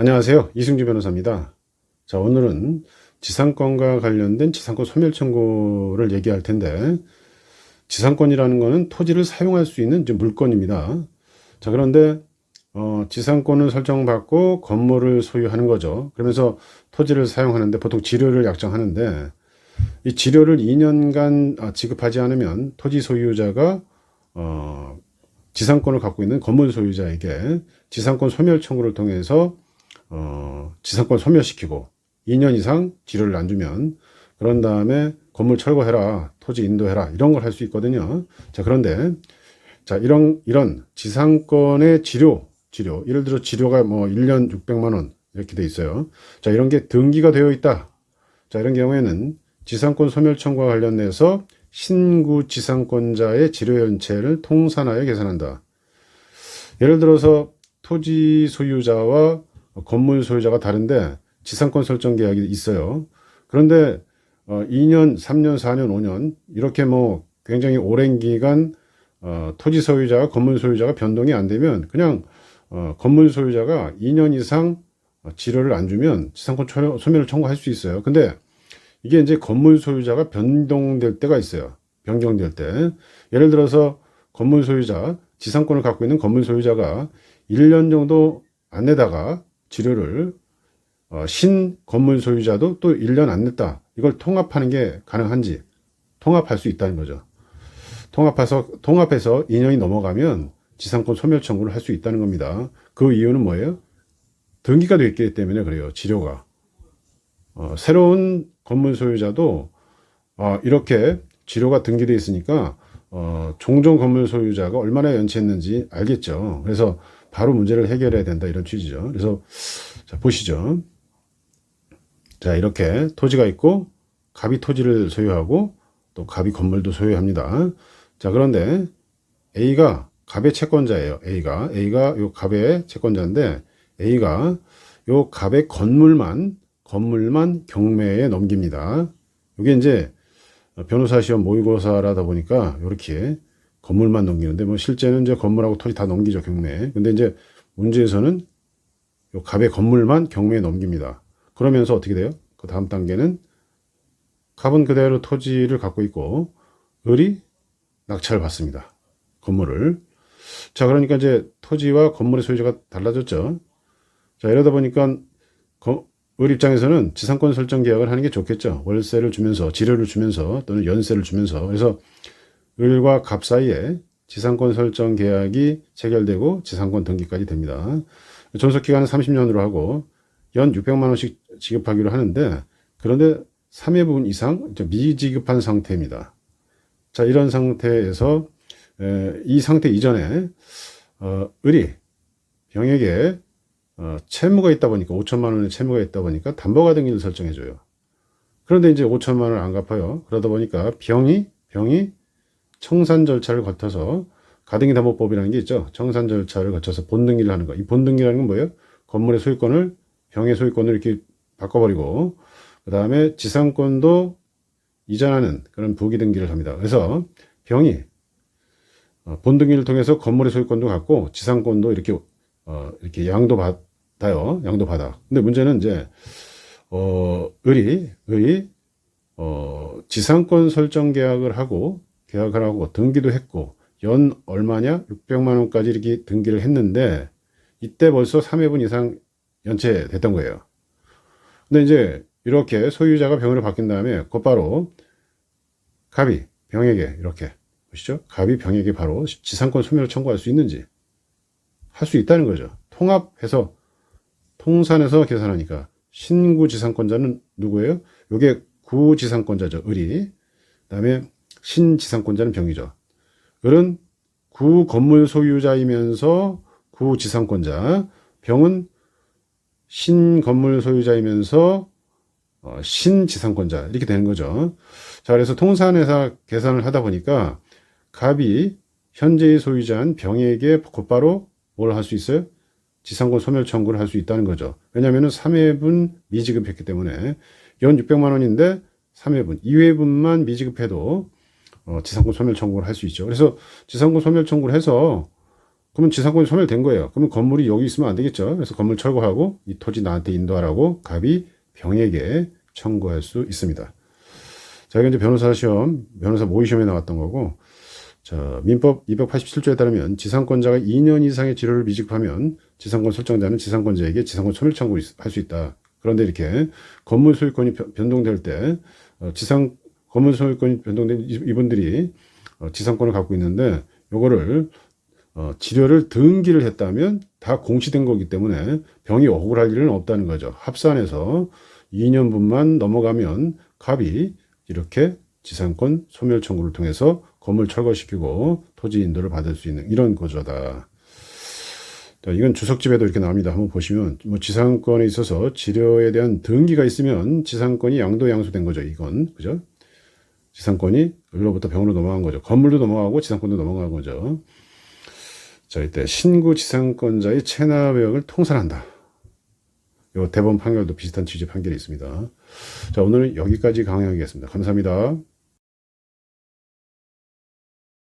안녕하세요. 이승주 변호사입니다. 자, 오늘은 지상권과 관련된 지상권 소멸 청구를 얘기할 텐데, 지상권이라는 것은 토지를 사용할 수 있는 물건입니다. 자, 그런데, 어, 지상권을 설정받고 건물을 소유하는 거죠. 그러면서 토지를 사용하는데 보통 지료를 약정하는데, 이 지료를 2년간 아, 지급하지 않으면 토지 소유자가, 어, 지상권을 갖고 있는 건물 소유자에게 지상권 소멸 청구를 통해서 어, 지상권 소멸시키고 2년 이상 지료를 안 주면 그런 다음에 건물 철거해라, 토지 인도해라 이런 걸 할 수 있거든요. 자 그런데 자 이런 이런 지상권의 지료 지료 예를 들어 지료가 뭐 1년 600만 원 이렇게 돼 있어요. 자 이런 게 등기가 되어 있다. 자 이런 경우에는 지상권 소멸 청구와 관련해서 신구 지상권자의 지료 연체를 통산하여 계산한다. 예를 들어서 토지 소유자와 건물 소유자가 다른데 지상권 설정 계약이 있어요. 그런데 어 2년, 3년, 4년, 5년 이렇게 뭐 굉장히 오랜 기간 어 토지 소유자와 건물 소유자가 변동이 안 되면 그냥 어 건물 소유자가 2년 이상 지료를 안 주면 지상권 소멸을 청구할 수 있어요. 근데 이게 이제 건물 소유자가 변동될 때가 있어요. 변경될 때. 예를 들어서 건물 소유자, 지상권을 갖고 있는 건물 소유자가 1년 정도 안 내다가 지료를 어, 신 건물 소유자도 또 1년 안 냈다. 이걸 통합하는 게 가능한지 통합할 수 있다는 거죠. 통합해서 통합해서 2년이 넘어가면 지상권 소멸 청구를 할 수 있다는 겁니다. 그 이유는 뭐예요? 등기가 됐기 때문에 그래요. 지료가. 어, 새로운 건물 소유자도 어, 이렇게 지료가 등기되어 있으니까 어, 종종 건물 소유자가 얼마나 연체했는지 알겠죠. 그래서 바로 문제를 해결해야 된다 이런 취지죠. 그래서 자, 보시죠. 자 이렇게 토지가 있고 갑이 토지를 소유하고 또 갑이 건물도 소유합니다. 자 그런데 A가 갑의 채권자예요. A가 A가 요 갑의 채권자인데 A가 요 갑의 건물만 건물만 경매에 넘깁니다. 이게 이제 변호사 시험 모의고사라다 보니까 이렇게 건물만 넘기는데 뭐 실제는 이제 건물하고 토지 다 넘기죠 경매. 근데 이제 문제에서는 요 갑의 건물만 경매에 넘깁니다. 그러면서 어떻게 돼요? 그 다음 단계는 갑은 그대로 토지를 갖고 있고 을이 낙찰을 받습니다. 건물을. 자 그러니까 이제 토지와 건물의 소유자가 달라졌죠. 자 이러다 보니까 을 입장에서는 지상권 설정 계약을 하는 게 좋겠죠. 월세를 주면서 지료를 주면서 또는 연세를 주면서 그래서 을과 갑 사이에 지상권 설정 계약이 체결되고 지상권 등기까지 됩니다. 존속 기간은 30년으로 하고 연 600만 원씩 지급하기로 하는데 그런데 3회 부분 이상 미지급한 상태입니다. 자 이런 상태에서 이 상태 이전에 어, 을이 병에게 어, 채무가 있다 보니까 5천만 원의 채무가 있다 보니까 담보가 등기를 설정해 줘요. 그런데 이제 5천만 원을 안 갚아요. 그러다 보니까 병이 병이 청산 절차를 거쳐서 가등기 담보법이라는 게 있죠. 청산 절차를 거쳐서 본등기를 하는 거. 이 본등기라는 건 뭐예요? 건물의 소유권을 병의 소유권을 이렇게 바꿔버리고 그 다음에 지상권도 이전하는 그런 부기 등기를 합니다. 그래서 병이 어, 본등기를 통해서 건물의 소유권도 갖고 지상권도 이렇게 어, 이렇게 양도 받아요. 양도 받아. 근데 문제는 이제 어, 을이 을이 어, 지상권 설정 계약을 하고 계약을 하고 등기도 했고 연 얼마냐 600만 원까지 이렇게 등기를 했는데 이때 벌써 3회분 이상 연체됐던 거예요. 근데 이제 이렇게 소유자가 병으로 바뀐 다음에 곧바로 갑이 병에게 이렇게 보시죠. 갑이 병에게 바로 지상권 소멸을 청구할 수 있는지 할 수 있다는 거죠. 통합해서 통산해서 계산하니까 신구 지상권자는 누구예요? 요게 구지상권자죠. 을이. 그 다음에 신지상권자는 병이죠. 을은 구 건물 소유자이면서 구 지상권자, 병은 신 건물 소유자이면서 어, 신지상권자 이렇게 되는 거죠. 자, 그래서 통산회사 계산을 하다 보니까 갑이 현재의 소유자인 병에게 곧바로 뭘 할 수 있어요? 지상권 소멸 청구를 할 수 있다는 거죠. 왜냐하면 3회분 미지급했기 때문에 연 600만 원인데 3회분, 2회분만 미지급해도 어, 지상권 소멸 청구를 할 수 있죠. 그래서 지상권 소멸 청구를 해서 그러면 지상권이 소멸된 거예요. 그러면 건물이 여기 있으면 안 되겠죠. 그래서 건물 철거하고 이 토지 나한테 인도하라고 갑이 병에게 청구할 수 있습니다. 자, 이건 이제 변호사 시험, 변호사 모의 시험에 나왔던 거고, 자, 민법 287조에 따르면 지상권자가 2년 이상의 지료를 미집하면 지상권 설정자는 지상권자에게 지상권 소멸 청구할 수 있다. 그런데 이렇게 건물 소유권이 변- 변동될 때 어, 지상 건물 소유권이 변동된 이- 이분들이 어, 지상권을 갖고 있는데 요거를 어, 지료를 등기를 했다면 다 공시된 거기 때문에 병이 억울할 일은 없다는 거죠. 합산해서 2년분만 넘어가면 갑이 이렇게 지상권 소멸 청구를 통해서 건물 철거시키고 토지 인도를 받을 수 있는 이런 구조다. 자, 이건 주석집에도 이렇게 나옵니다. 한번 보시면 뭐 지상권에 있어서 지료에 대한 등기가 있으면 지상권이 양도 양수된 거죠. 이건 그죠? 지상권이 을로부터 병으로 넘어간 거죠. 건물도 넘어가고 지상권도 넘어간 거죠. 자, 이때 신고 지상권자의 체납액을 통산한다. 요 대법원 판결도 비슷한 취지 판결이 있습니다. 자, 오늘은 여기까지 강의하겠습니다. 감사합니다.